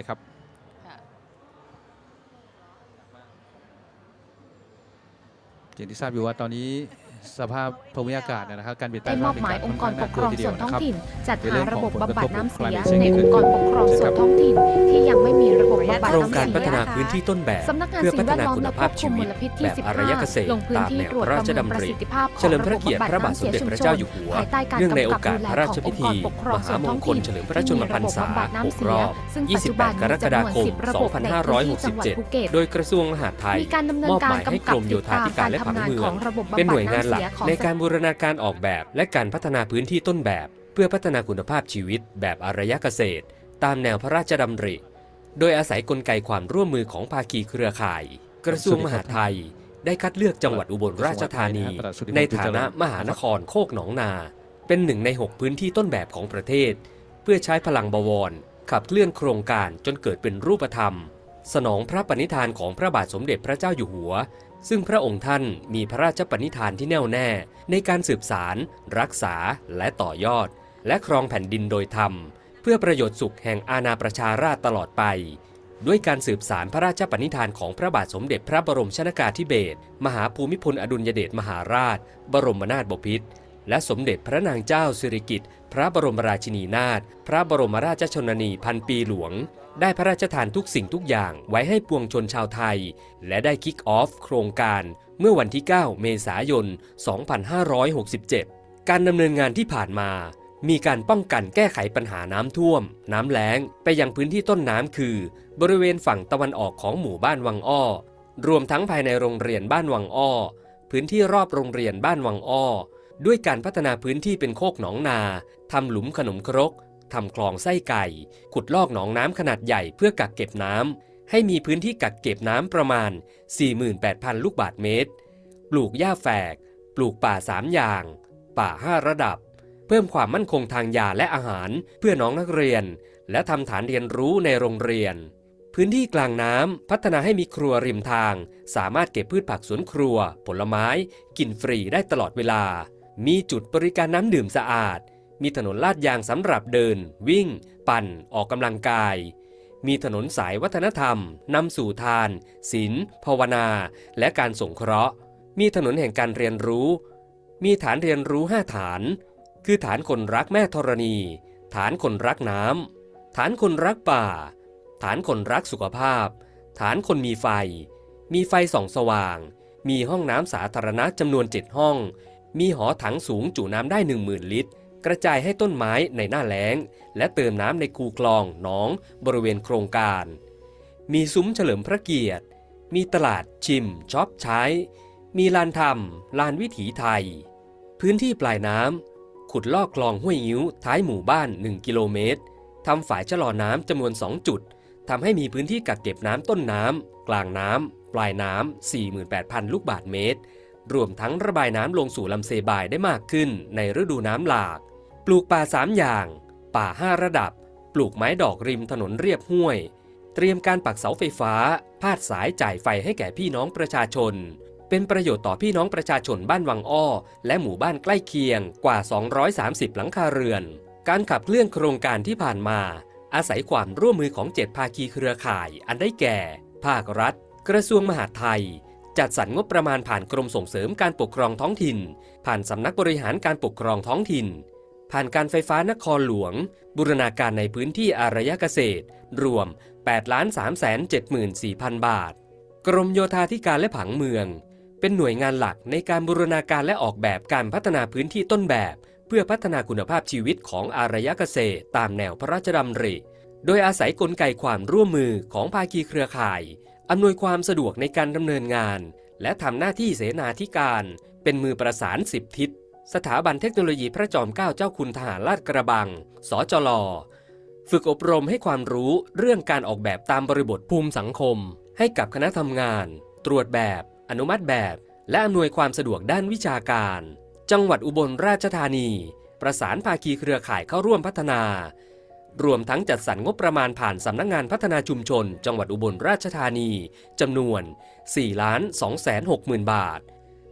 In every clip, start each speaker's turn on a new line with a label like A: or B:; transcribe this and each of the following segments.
A: นะครับ
B: ค่ะ
A: อย่างที่ทราบอยู่ว่าตอนนี้ สภาพภูมิอากาศเนยนะครับการเปลี่ยนแปล
C: ได้
A: ง
C: มอบหมายองค์กรปกครองส่วนท้องถิ่น จัด
A: ในเรื่
C: หา
A: อง
C: ระ
A: ข
C: บ
A: อง
C: บบำบัดน้ำเสีย
A: ผลกระทบ
C: ในองค์กรปกครองส่วนท้องถิ่น ที่ยังไม่มีระบบบำบัด
D: โครง
C: น้ำ
D: การ
C: เสี
D: พัฒ
C: ย
D: นาพื้นที่ต้นแบบ
C: สำนักงาน
D: เพื่อ
C: สิ่
D: พั
C: ง
D: ฒ
C: แวด
D: นา
C: ล้อม
D: คุณ
C: และ
D: ภา
C: คว
D: พ
C: บคุ
D: ชี
C: ม
D: วิ
C: ม
D: ต
C: ลพิษ
D: แบ
C: ที่
D: บอารยเกษตร
C: 15ลงพื้น
D: ตาม
C: ที่
D: แนว
C: ตรวจ
D: พระ
C: ป
D: รา
C: ระ
D: ช
C: เมิน
D: ดำ
C: ประ
D: ริ
C: สิทธิภาพข
D: เฉ
C: อง
D: ลิม
C: ระ
D: พ
C: บ
D: ระ
C: บ
D: เกียรติ
C: บำบัด
D: พระบาท
C: น้ำ
D: ส
C: เสี
D: ม
C: ย
D: เด็จ
C: ชุม
D: พระ
C: ช
D: เจ้านอยู่หัว
C: ภายใต้การ
D: เนื่องใน
C: กำ
D: โอ
C: กับ
D: กาส
C: ดูแล
D: พระรา
C: ของ
D: ช
C: อ
D: พิ
C: งค์ก
D: ธี
C: รปกครอง
D: ม
C: ส่ว
D: หานม
C: ท้องง
D: ค
C: ถิ่
D: ล
C: น
D: เฉลิมพระชนมพรรษา
C: ที่มีระบบำบัดน้ำเสีย
D: 6รอบ
C: ซึ่งปัจจุบัน
D: 28 กรกฎาคม
C: มีจำนวน10ระบบในพื้นที่จังหวัดภูเก็ต
D: 2567 โดยกระทรวงมหาดไทย
C: มีการดำเนิน
D: มอบ
C: กา
D: ห
C: ร
D: มายให้
C: กำ
D: ก
C: กับ
D: รมโย
C: ติด
D: ธา
C: ตาม
D: ธิการ
C: การ
D: และผัง
C: ทำงาน
D: เมื
C: ข
D: อ
C: องง ระบบ
D: เป็น
C: บำ
D: ห
C: บั
D: น่
C: ด
D: วยงาน
C: น้ำ
D: หลัก
C: เสียของ
D: ในการบูรณาการออกแบบ และการพัฒนาพื้นที่ต้นแบบ เพื่อพัฒนาคุณภาพชีวิต แบบอารยเกษตร ตามแนวพระราชดำริ โดยอาศัยกลไกความร่วมมือของภาคีเครือข่าย กระทรวงมหาดไทย ได้คัดเลือกจังหวัดอุบลราชธานี ในฐานะมหานครโคกหนองนา เป็นหนึ่งใน 6 พื้นที่ต้นแบบของประเทศ เพื่อใช้พลังบวร ขับเคลื่อนโครงการจนเกิดเป็นรูปธรรม สนองพระปณิธานของพระบาทสมเด็จพระเจ้าอยู่หัว ซึ่งพระองค์ท่านมีพระราชปณิธานที่แน่วแน่ ในการสืบสาร รักษาและต่อยอด และครองแผ่นดินโดยธรรม เพื่อประโยชน์สุขแห่งอาณาประชาราษตลอดไป ด้วยการสืบสารพระราชปณิธานของพระบาทสมเด็จพระบรมชนากาธิเบศรมหาภูมิพลอดุลยเดชมหาราช บรมนาถบพิตร และสมเด็จพระนางเจ้าสิริกิติ์พระบรมราชินีนาถพระบรมราชชนนีพันปีหลวง ได้พระราชทานทุกสิ่งทุกอย่างไว้ให้ปวงชนชาวไทย และได้คิกออฟโครงการเมื่อวันที่ 9 เมษายน 2567 การดำเนินงานที่ผ่านมา มีการป้องกันแก้ไขปัญหาน้ำท่วม น้ำแล้งไปยังพื้นที่ต้นน้ำคือ บริเวณฝั่งตะวันออกของหมู่บ้านวังอ้อ รวมทั้งภายในโรงเรียนบ้านวังอ้อ พื้นที่รอบโรงเรียนบ้านวังอ้อ ด้วยการพัฒนาพื้นที่เป็นโคกหนองนาทำหลุมขนมครกทำคลองไส้ไก่ ขุดลอกหนองน้ำขนาดใหญ่เพื่อกักเก็บน้ำให้มีพื้นที่กักเก็บน้ำประมาณ 48,000 ลูกบาศก์เมตร ปลูกหญ้าแฝก ปลูกป่าสามอย่าง ป่าห้าระดับ เพิ่มความมั่นคงทางยาและอาหารเพื่อน้องนักเรียน และทำฐานเรียนรู้ในโรงเรียน พื้นที่กลางน้ำพัฒนาให้มีครัวริมทาง สามารถเก็บพืชผักสวนครัว ผลไม้ กินฟรีได้ตลอดเวลา มีจุดบริการน้ำดื่มสะอาด มีถนนลาดยางสำหรับเดิน วิ่ง ปั่น ออกกำลังกาย มีถนนสายวัฒนธรรมนำสู่ทานศีลภาวนา และการสงเคราะห์ มีถนนแห่งการเรียนรู้ มีฐานเรียนรู้ 5 ฐาน คือฐานคนรักแม่ธรณี ฐานคนรักน้ำฐานคนรักป่า ฐานคนรักสุขภาพ ฐานคนมีไฟ มีไฟส่องสว่าง มีห้องน้ำสาธารณะจำนวน 7 ห้อง มีหอถังสูงจุน้ำได้ 10,000 ลิตร กระจายให้ต้นไม้ในหน้าแล้ง และเติมน้ำในคูคลองหนอง บริเวณโครงการ มีซุ้มเฉลิมพระเกียรติ มีตลาดชิมช็อปใช้ มีลานธรรม ลานวิถีไทย พื้นที่ปลายน้ำขุดลอกคลองห้วยงิ้วท้ายหมู่บ้าน 1 กิโลเมตรทำฝายชะลอน้ำจำนวน 2 จุดทำให้มีพื้นที่กักเก็บน้ำต้นน้ำกลางน้ำปลายน้ำ48,000 ลูกบาทเมตร รวมทั้งระบายน้ำลงสู่ลำเซบายได้มากขึ้นในฤดูน้ำหลาก ปลูกป่า 3 อย่าง ป่า 5 ระดับ ปลูกไม้ดอกริมถนนเรียบห้วย เตรียมการปักเสาไฟฟ้า พาดสายจ่ายไฟให้แก่พี่น้องประชาชน เป็นประโยชน์ต่อพี่น้องประชาชนบ้านวังอ้อ และหมู่บ้านใกล้เคียงกว่า 230 หลังคาเรือน การขับเคลื่อนโครงการที่ผ่านมา อาศัยความร่วมมือของเจ็ดภาคีเครือข่าย อันได้แก่ ภาครัฐ กระทรวงมหาดไทย จัดสรรงบประมาณผ่านกรมส่งเสริมการปกครองท้องถิ่น ผ่านสำนักบริหารการปกครองท้องถิ่น ผ่านการไฟฟ้านครหลวง บูรณาการในพื้นที่อารยเกษตร รวม 8 3 7 4 0 0 0 บาท กรมโยธาธิการและผังเมือง เป็นหน่วยงานหลักในการบูรณาการและออกแบบการพัฒนาพื้นที่ต้นแบบ เพื่อพัฒนาคุณภาพชีวิตของอารยเกษตร ตามแนวพระราชดำริ โดยอาศัยกลไกความร่วมมือของภาคีเครือข่าย อำนวยความสะดวกในการดำเนินงาน และทำหน้าที่เสนาธิการ เป็นมือประสานสิบทิศ สถาบันเทคโนโลยีพระจอมเกล้าเจ้าคุณทหารลาดกระบัง สจล ฝึกอบรมให้ความรู้เรื่องการออกแบบตามบริบทภูมิสังคม ให้กับคณะทำงาน ตรวจแบบ อนุมัติแบบ และอำนวยความสะดวกด้านวิชาการ จังหวัดอุบลราชธานี ประสานภาคีเครือข่ายเข้าร่วมพัฒนา รวมทั้งจัดสรรงบประมาณผ่านสำนักงงานพัฒนาชุมชน จังหวัดอุบลราชธานีจำนวน4 2 6 0 0 0 0บาท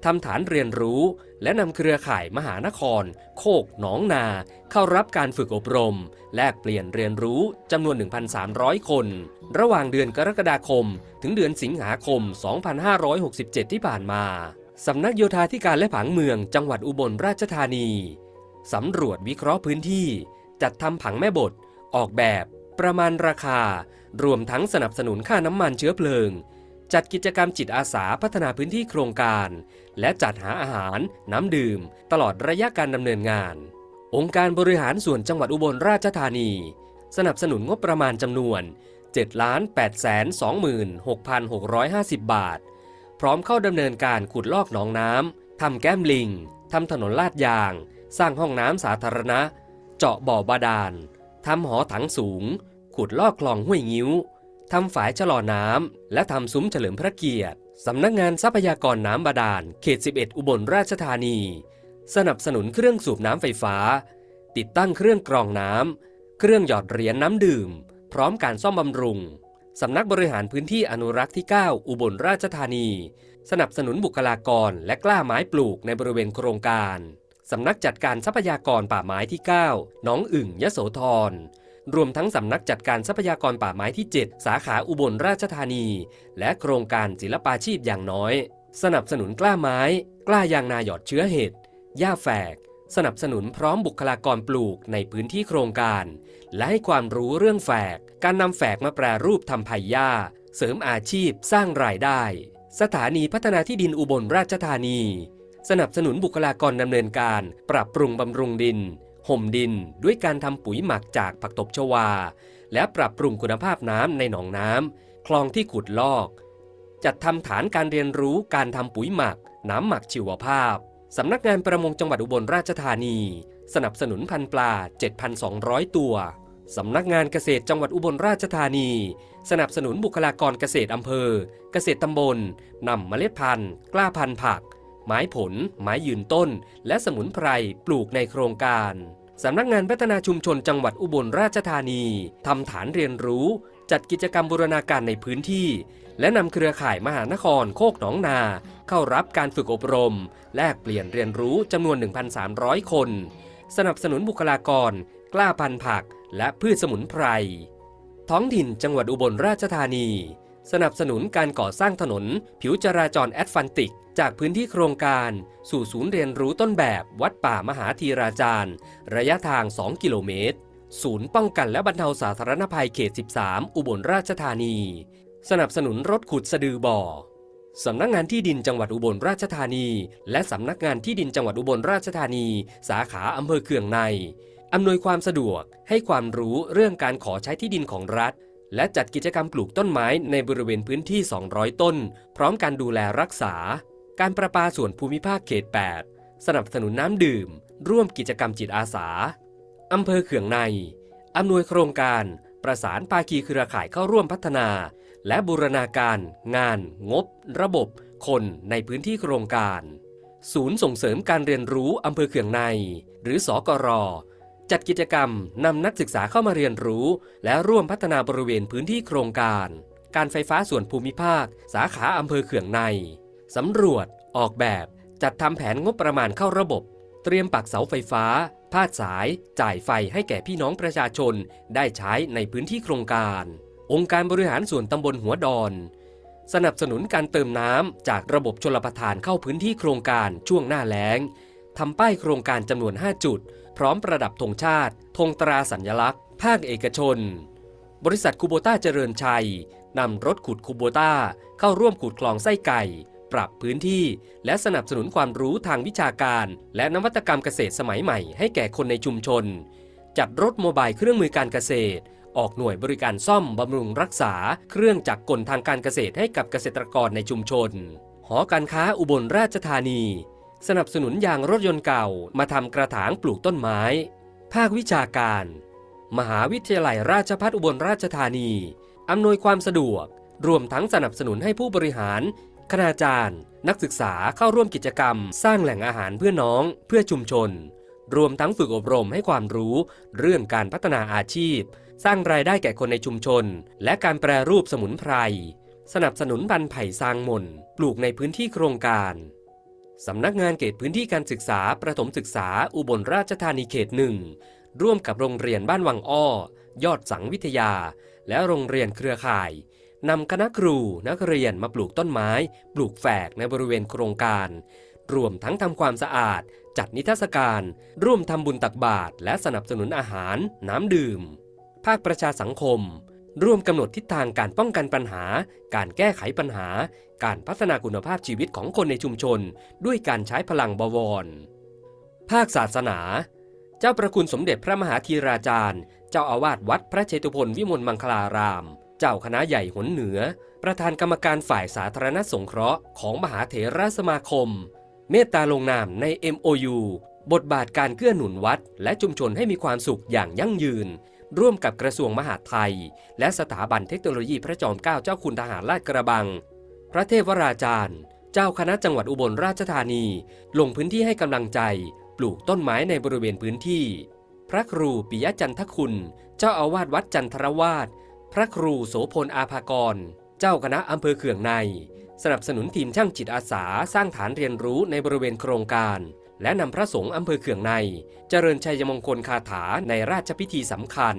D: ทำฐานเรียนรู้ และนำเครือข่ายมหานคร โคกหนองนา เข้ารับการฝึกอบรม แลกเปลี่ยนเรียนรู้จำนวน 1,300 คน ระหว่างเดือนกรกฎาคม ถึงเดือนสิงหาคม 2567 ที่ผ่านมาสำนักโยธาธิการและผังเมืองจังหวัดอุบลราชธานีสำรวจวิเคราะห์พื้นที่ จัดทำผังแม่บท ออกแบบ ประมาณราคา รวมทั้งสนับสนุนค่าน้ำมันเชื้อเพลิง จัดกิจกรรมจิตอาสาพัฒนาพื้นที่โครงการ และจัดหาอาหาร น้ำดื่ม ตลอดระยะการดำเนินงาน องค์การบริหารส่วนจังหวัดอุบลราชธานี สนับสนุนงบประมาณจำนวน 7 8 2 6 6 5 0 บาท พร้อมเข้าดำเนินการขุดลอกหนองน้ำทำแก้มลิงทำถนนลาดยาง สร้างห้องน้ำสาธารณะ เจาะบ่อบาดาล ทำหอถังสูง ขุดลอกคลองห้วยงิ้ว ทำฝายชะลอน้ำ และทำซุ้มเฉลิมพระเกียรติ สำนักงานทรัพยากรน้ำบาดาล เขต 11 อุบลราชธานี สนับสนุนเครื่องสูบน้ำไฟฟ้า ติดตั้งเครื่องกรองน้ำ เครื่องหยอดเหรียญน้ำดื่ม พร้อมการซ่อมบำรุง สำนักบริหารพื้นที่อนุรักษ์ที่ 9 อุบลราชธานี สนับสนุนบุคลากรและกล้าไม้ปลูกในบริเวณโครงการ สำนักจัดการทรัพยากรป่าไม้ที่ 9 หนองอึ่งยโสธร รวมทั้งสำนักจัดการทรัพยากรป่าไม้ที่ 7 สาขาอุบลราชธานี และโครงการศิลปาชีพอย่างน้อย สนับสนุนกล้าไม้ กล้ายางนาหยอดเชื้อเห็ดหญ้าแฝก สนับสนุนพร้อมบุคลากรปลูกในพื้นที่โครงการ และให้ความรู้เรื่องแฝก การนำแฝกมาแปรรูปทำไผ่หญ้า เสริมอาชีพสร้างรายได้ สถานีพัฒนาที่ดินอุบลราชธานี สนับสนุนบุคลากรดำเนินการ ปรับปรุงบำรุงดิน ห่มดิน ด้วยการทำปุ๋ยหมักจากผักตบชวา และปรับปรุงคุณภาพน้ำในหนองน้ำคลองที่ขุดลอก จัดทำฐานการเรียนรู้การทำปุ๋ยหมัก น้ำหมักชีวภาพสำนักงานประมงจังหวัดอุบลราชธานี สนับสนุนพันปลา 7,200 ตัวสำนักงานเกษตรจังหวัดอุบลราชธานี สนับสนุนบุคลากรเกษตรอำเภอ เกษตรตำบลนำเมล็ดพันธุ์ กล้าพันธุ์ผัก ไม้ผล ไม้ยืนต้น และสมุนไพรปลูกในโครงการสำนักงานพัฒนาชุมชนจังหวัดอุบลราชธานีทำฐานเรียนรู้ จัดกิจกรรมบูรณาการในพื้นที่ และนำเครือข่ายมหานครโคกหนองนา เข้ารับการฝึกอบรม แลกเปลี่ยนเรียนรู้จำนวน 1,300 คน สนับสนุนบุคลากร กล้าพันธุ์ผัก และพืชสมุนไพร ท้องถิ่นจังหวัดอุบลราชธานี สนับสนุนการก่อสร้างถนน ผิวจราจรแอดฟันติก จากพื้นที่โครงการ สู่ศูนย์เรียนรู้ต้นแบบวัดป่ามหาธีราจารย์ ระยะทาง 2 กิโลเมตร ศูนย์ป้องกันและบรรเทาสาธารณภัยเขต 13 อุบลราชธานี สนับสนุนรถขุดสะดือบ่อสำนักงานที่ดินจังหวัดอุบลราชธานี และสำนักงานที่ดินจังหวัดอุบลราชธานี สาขาอำเภอเคืองในอำนวยความสะดวกให้ความรู้เรื่องการขอใช้ที่ดินของรัฐ และจัดกิจกรรมปลูกต้นไม้ในบริเวณพื้นที่ 200 ต้น พร้อมการดูแลรักษา การประปาส่วนภูมิภาคเขต 8 สนับสนุนน้ำดื่ม ร่วมกิจกรรมจิตอาสาอำเภอเขืองใน อำนวยโครงการ ประสานภาคีเครือข่ายเข้าร่วมพัฒนา และบูรณาการ งาน งบ ระบบ คนในพื้นที่โครงการ ศูนย์ส่งเสริมการเรียนรู้อำเภอเขืองใน หรือสอกร จัดกิจกรรมนำนักศึกษาเข้ามาเรียนรู้ และร่วมพัฒนาบริเวณพื้นที่โครงการ การไฟฟ้าส่วนภูมิภาค สาขาอำเภอเขืองในสำรวจ ออกแบบ จัดทำแผนงบประมาณเข้าระบบ เตรียมปักเสาไฟฟ้า พาดสาย จ่ายไฟให้แก่พี่น้องประชาชน ได้ใช้ในพื้นที่โครงการ องค์การบริหารส่วนตำบลหัวดอน สนับสนุนการเติมน้ำจากระบบชลประทานเข้าพื้นที่โครงการช่วงหน้าแล้งทำป้ายโครงการจำนวน 5 จุด พร้อมประดับธงชาติธงตราสัญลักษณ์ ภาคเอกชน บริษัทคูโบต้าเจริญชัยนำรถขุดคูโบต้าเข้าร่วมขุดคลองไส้ไก่ ปรับพื้นที่ และสนับสนุนความรู้ทางวิชาการ และนวัตกรรมเกษตรสมัยใหม่ให้แก่คนในชุมชน จัดรถโมบายเครื่องมือการเกษตร ออกหน่วยบริการซ่อมบำรุงรักษา เครื่องจักรกลทางการเกษตรให้กับเกษตรกรในชุมชน หอการค้าอุบลราชธานี สนับสนุนยางรถยนต์เก่ามาทำกระถางปลูกต้นไม้ ภาควิชาการ มหาวิทยาลัยราชภัฏอุบลราชธานี อำนวยความสะดวก รวมทั้งสนับสนุนให้ผู้บริหาร คณาจารย์ นักศึกษาเข้าร่วมกิจกรรม สร้างแหล่งอาหารเพื่อน้อง เพื่อชุมชน รวมทั้งฝึกอบรมให้ความรู้ เรื่องการพัฒนาอาชีพ สร้างรายได้แก่คนในชุมชน และการแปรรูปสมุนไพร สนับสนุนพันไผ่ซางมนปลูกในพื้นที่โครงการ สำนักงานเขตพื้นที่การศึกษาประถมศึกษาอุบลราชธานีเขตหนึ่งร่วมกับโรงเรียนบ้านวังอ้อ ยอดสังวิทยา และโรงเรียนเครือข่ายนำคณะครูนักเรียนมาปลูกต้นไม้ ปลูกแฝกในบริเวณโครงการ รวมทั้งทำความสะอาด จัดนิทรรศการ ร่วมทำบุญตักบาตรและสนับสนุนอาหาร น้ำดื่ม ภาคประชาสังคม ร่วมกำหนดทิศทางการป้องกันปัญหา การแก้ไขปัญหา การพัฒนาคุณภาพชีวิตของคนในชุมชน ด้วยการใช้พลังบวร ภาคศาสนา เจ้าประคุณสมเด็จพระมหาธีราจารย์ เจ้าอาวาสวัดพระเชตุพนวิมลมังคลาราม เจ้าคณะใหญ่หนเหนือ ประธานกรรมการฝ่ายสาธารณสงเคราะห์ของมหาเถรสมาคม เมตตาลงนามใน MOU บทบาทการเกื้อหนุนวัด และชุมชนให้มีความสุขอย่างยั่งยืน ร่วมกับกระทรวงมหาดไทย และสถาบันเทคโนโลยีพระจอมเกล้าเจ้าคุณทหารลาดกระบัง พระเทพวราจารย์ เจ้าคณะจังหวัดอุบลราชธานี ลงพื้นที่ให้กำลังใจ ปลูกต้นไม้ในบริเวณพื้นที่ พระครูปิยจันทคุณ เจ้าอาวาสวัดจันทรวาสพระครูโสพลอาภากร เจ้าคณะอำเภอเขื่องใน สนับสนุนทีมช่างจิตอาสาสร้างฐานเรียนรู้ในบริเวณโครงการ และนำพระสงฆ์อำเภอเขื่องใน เจริญชัยมงคลคาถาในราชพิธีสำคัญ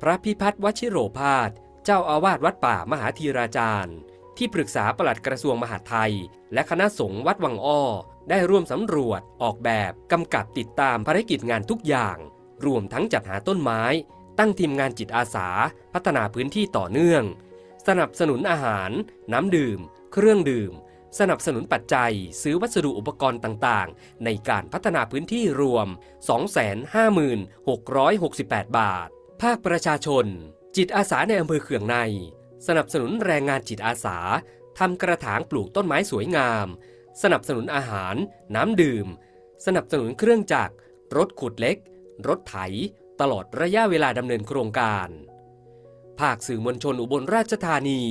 D: พระพิพัฒน์วชิโรพาสเจ้าอาวาสวัดป่ามหาธีราจารย์ ที่ปรึกษาปลัดกระทรวงมหาดไทย และคณะสงฆ์วัดวังอ้อ ได้ร่วมสำรวจ ออกแบบ กำกับติดตามภารกิจงานทุกอย่าง รวมทั้งจัดหาต้นไม้ ตั้งทีมงานจิตอาสา พัฒนาพื้นที่ต่อเนื่อง สนับสนุนอาหาร น้ำดื่ม เครื่องดื่ม สนับสนุนปัจจัยซื้อวัสดุอุปกรณ์ต่างๆ ในการพัฒนาพื้นที่รวม 256,668 บาท ภาคประชาชน จิตอาสาในอำเภอเขื่องใน สนับสนุนแรงงานจิตอาสาทำกระถางปลูกต้นไม้สวยงาม สนับสนุนอาหาร น้ำดื่ม สนับสนุนเครื่องจักร รถขุดเล็ก รถไถ ตลอดระยะเวลาดำเนินโครงการ ภาคสื่อมวลชนอุบลราชธานี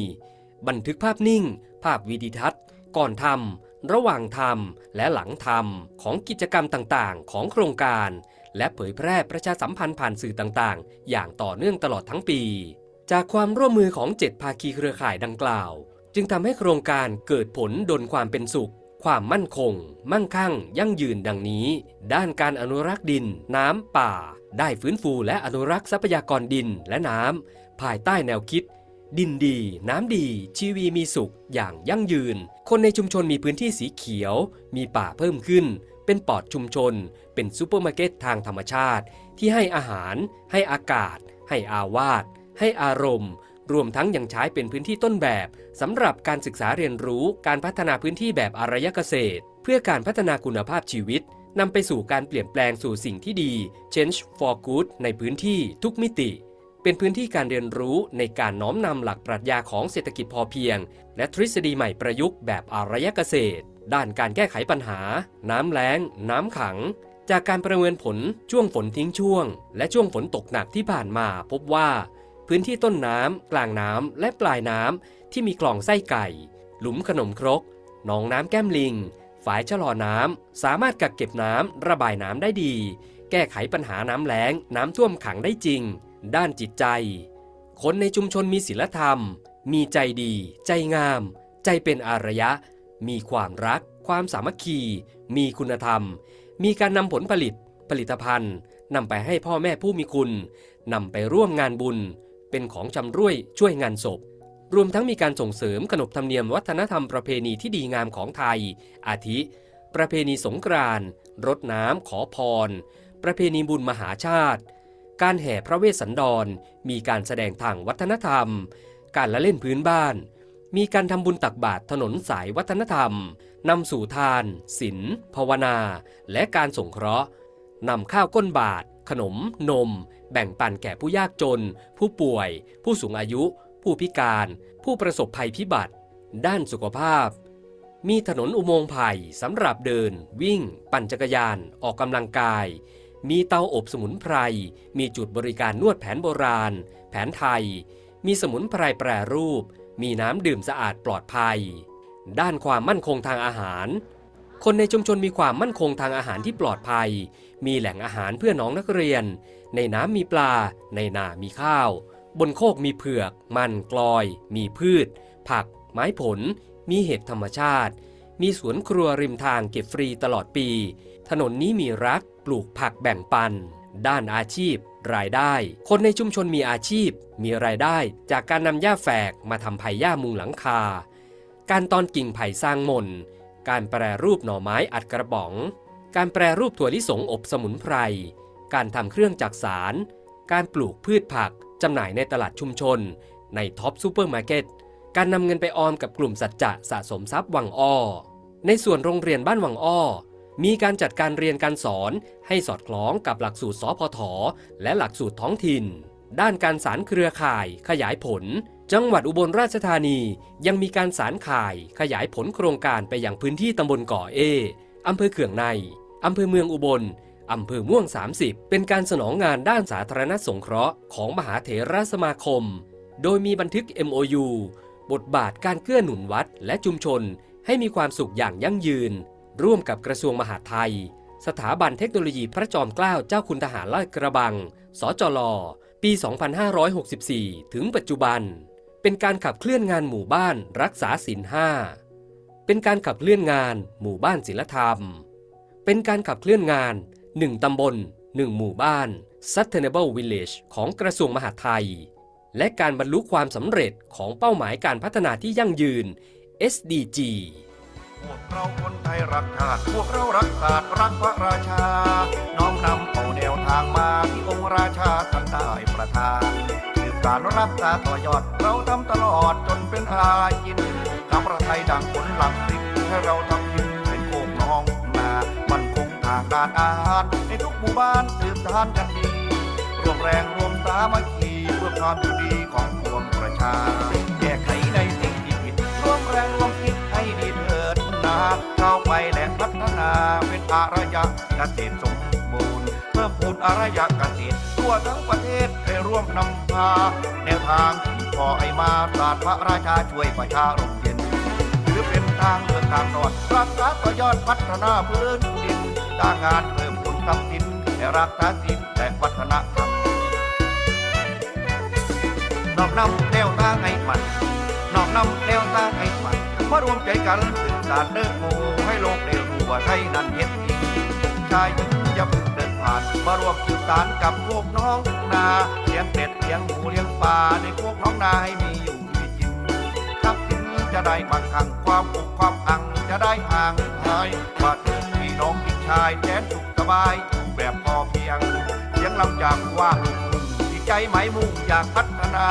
D: บันทึกภาพนิ่ง ภาพวิดีทัศน์ ก่อนทำ ระหว่างทำ และหลังทำ ของกิจกรรมต่างๆ ของโครงการ และเผยแพร่ประชาสัมพันธ์ผ่านสื่อต่างๆ อย่างต่อเนื่องตลอดทั้งปี จากความร่วมมือของเจ็ดภาคีเครือข่ายดังกล่าว จึงทำให้โครงการเกิดผลดลความเป็นสุข ความมั่นคง มั่งคั่ง ยั่งยืนดังนี้ ด้านการอนุรักษ์ดิน น้ำป่า ได้ฟื้นฟูและอนุรักษ์ทรัพยากรดินและน้ำภายใต้แนวคิด ดินดี น้ำดี ชีวีมีสุขอย่างยั่งยืน คนในชุมชนมีพื้นที่สีเขียว มีป่าเพิ่มขึ้น เป็นปอดชุมชน เป็นซูเปอร์มาร์เก็ตทางธรรมชาติ ที่ให้อาหาร ให้อากาศ ให้อาวาสให้อารมณ์ รวมทั้งยังใช้เป็นพื้นที่ต้นแบบสำหรับการศึกษาเรียนรู้การพัฒนาพื้นที่แบบอารยเกษตร เพื่อการพัฒนาคุณภาพชีวิตนำไปสู่การเปลี่ยนแปลงสู่สิ่งที่ดี change for good ในพื้นที่ทุกมิติ เป็นพื้นที่การเรียนรู้ในการน้อมนำหลักปรัชญาของเศรษฐกิจพอเพียง และทฤษฎีใหม่ประยุกต์แบบอารยเกษตร ด้านการแก้ไขปัญหา น้ำแล้ง น้ำขัง จากการประเมินผลช่วงฝนทิ้งช่วง และช่วงฝนตกหนักที่ผ่านมา พบว่า พื้นที่ต้นน้ำกลางน้ำและปลายน้ำที่มีคลองไส้ไก่ หลุมขนมครกหนองน้ำแก้มลิงฝายชะลอน้ำสามารถกักเก็บน้ำระบายน้ำได้ดี แก้ไขปัญหาน้ำแล้ง น้ำท่วมขังได้จริง ด้านจิตใจ คนในชุมชนมีศีลธรรม มีใจดี ใจงาม ใจเป็นอารยะ มีความรัก ความสามัคคี มีคุณธรรม มีการนำผลผลิต ผลิตภัณฑ์นำไปให้พ่อแม่ผู้มีคุณนำไปร่วมงานบุญ เป็นของชำร่วยช่วยงานศพ รวมทั้งมีการส่งเสริมขนบธรรมเนียมวัฒนธรรมประเพณีที่ดีงามของไทย อาทิ ประเพณีสงกรานต์รดน้ำขอพร ประเพณีบุญมหาชาติ การแห่พระเวสสันดร มีการแสดงทางวัฒนธรรม การละเล่นพื้นบ้าน มีการทำบุญตักบาตรถนนสายวัฒนธรรมนำสู่ทานศีลภาวนา และการสงเคราะห์นำข้าวก้นบาท ขนม นม แบ่งปันแก่ผู้ยากจน ผู้ป่วย ผู้สูงอายุ ผู้พิการ ผู้ประสบภัยพิบัติ ด้านสุขภาพ มีถนนอุโมงค์ไผ่สำหรับเดิน วิ่ง ปั่นจักรยาน ออกกำลังกาย มีเตาอบสมุนไพร มีจุดบริการนวดแผนโบราณ แผนไทย มีสมุนไพรแปรรูป มีน้ำดื่มสะอาดปลอดภัย ด้านความมั่นคงทางอาหาร คนในชุมชนมีความมั่นคงทางอาหารที่ปลอดภัย มีแหล่งอาหารเพื่อน้องนักเรียน ในน้ำมีปลา ในนามีข้าว บนโคกมีเผือก มันกลอย มีพืช ผัก ไม้ผล มีเห็ดธรรมชาติ มีสวนครัวริมทางเก็บฟรีตลอดปี ถนนนี้มีรัก ปลูกผักแบ่งปัน ด้านอาชีพ รายได้ คนในชุมชนมีอาชีพ มีรายได้จากการนำหญ้าแฝกมาทำไผ่หญ้ามุงหลังคา การตอนกิ่งไผ่สร้างมน การแปรรูปหน่อไม้อัดกระป๋อง การแปรรูปถั่วลิสงอบสมุนไพร การทำเครื่องจักสาร การปลูกพืชผักจำหน่ายในตลาดชุมชน ในท็อปซูเปอร์มาร์เก็ต การนำเงินไปออมกับกลุ่มสัจจะสะสมทรัพย์วังอ้อในส่วนโรงเรียนบ้านวังอ้อ มีการจัดการเรียนการสอนให้สอดคล้องกับหลักสูตรสพทและหลักสูตรท้องถิ่น ด้านการสารเครือข่ายขยายผล จังหวัดอุบลราชธานียังมีการสารข่ายขยายผลโครงการไปยังพื้นที่ตำบลก่อเออำเภอเขื่องในอำเภอเมืองอุบลอำเภอม่วง 30 เป็นการสนองงานด้านสาธารณสงเคราะห์ของมหาเถรสมาคม โดยมีบันทึก MOU บทบาทการเกื้อหนุนวัดและชุมชนให้มีความสุขอย่างยั่งยืน ร่วมกับกระทรวงมหาดไทย สถาบันเทคโนโลยีพระจอมเกล้าเจ้าคุณทหารลาดกระบัง สจล ปี 2564 ถึงปัจจุบัน เป็นการขับเคลื่อนงานหมู่บ้านรักษาศีลห้าเป็นการขับเคลื่อนงานหมู่บ้านศิลธรรม เป็นการขับเคลื่อนงาน 1 ตำบล 1 หมู่บ้าน Sustainable Village ของกระทรวงมหาดไทย และการบรรลุความสำเร็จของเป้าหมายการพัฒนาที่ยั่งยืน SDG
B: วกเราคนไทยรักชาติพวกเรารักศาสตร์รักพระราชา น้อมนำเอาแนวทางมาที่องค์ราชาท่านได้ประทานสืบสารรักษาต่อยอด เราทำตลอดจนเป็นอาจินทำประไทยดังผลหลังสิให้เราทำกินเป็นโคกน้องนามันคงทางด้านอาหารในทุกหมู่บ้านสืบสานกันดีรวมแรงรวมสามัคคีเพื่อความอยู่ดีของปวงประชาแก้ไขในสิ่งที่ผิดรวมแรงรวม เข้าไปและพัฒนาเป็นอารยะเกษตรสมบูรณ์เพิ่มพูนอารยะเกษตรทั่วทั้งประเทศให้ร่วมนำพา แนวทางที่พอไอมาศาสตร์พระราชาช่วยประชาร่มเย็นหรือเป็นทางเลือกทางรอดรักษาต่อยอดพัฒนาพื้นดินสร้างงานเพิ่มผลทรัพย์สินและรักษาสินและวัฒนธรรมนอกนำแนวทางให้มันนอกนำแนวทางให้มัน มารวมใจกันสืบสานเดินโมให้โลกได้รู้ว่าไทยนั้นเฮ็ดจริงชายหญิงอย่าเพิ่งเดินผ่าน มารวมสืบสานกับพวกน้องนาเลี้ยงเป็ดเลี้ยงหมูเลี้ยงปลาในพวกน้องนาให้มีอยู่มีกินทรัพย์สินจะได้มั่งคั่งความอุกความอังจะได้ห่างหายมาถิดพี่น้องพี่ชายแสนสุขสบายอยู่แบบพอเพียงเสียงลำจากว่าลูกทุ่งที่ใจไหมมุ่งอยากพัฒนา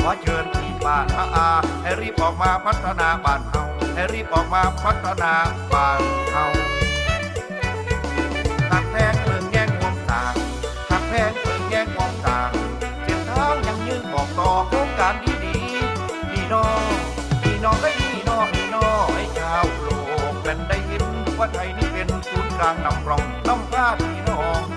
B: ขอเชิญพี่ ป้าน้าอาให้รีบออกมาพัฒนาบ้านเฮาให้รีบออกมาพัฒนาบ้านเฮาหักแพงเมืองแย่งวงต่างหักแพงเมืองแย่งวงต่างเส้นทางยังยืนบอกต่อโครงการดีดีๆพี่น้องพี่น้องได้พี่น้องพี่น้องให้ชาวโลกแผ่นได้เห็นว่าไทยนี่เป็นศูนย์กลางนำร่องนำพาพี่น้อง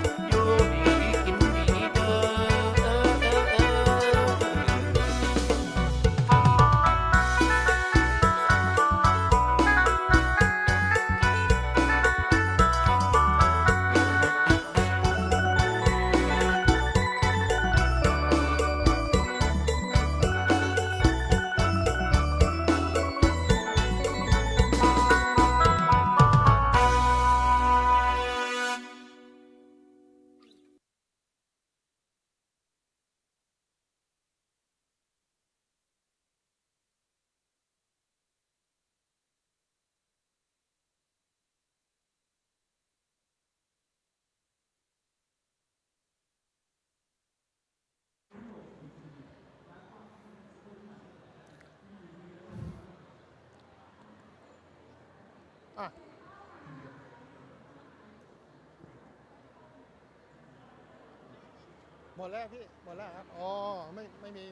E: หมดแล้วพี่ หมดแล้วครับ อ๋อ ไม่ ไม่มี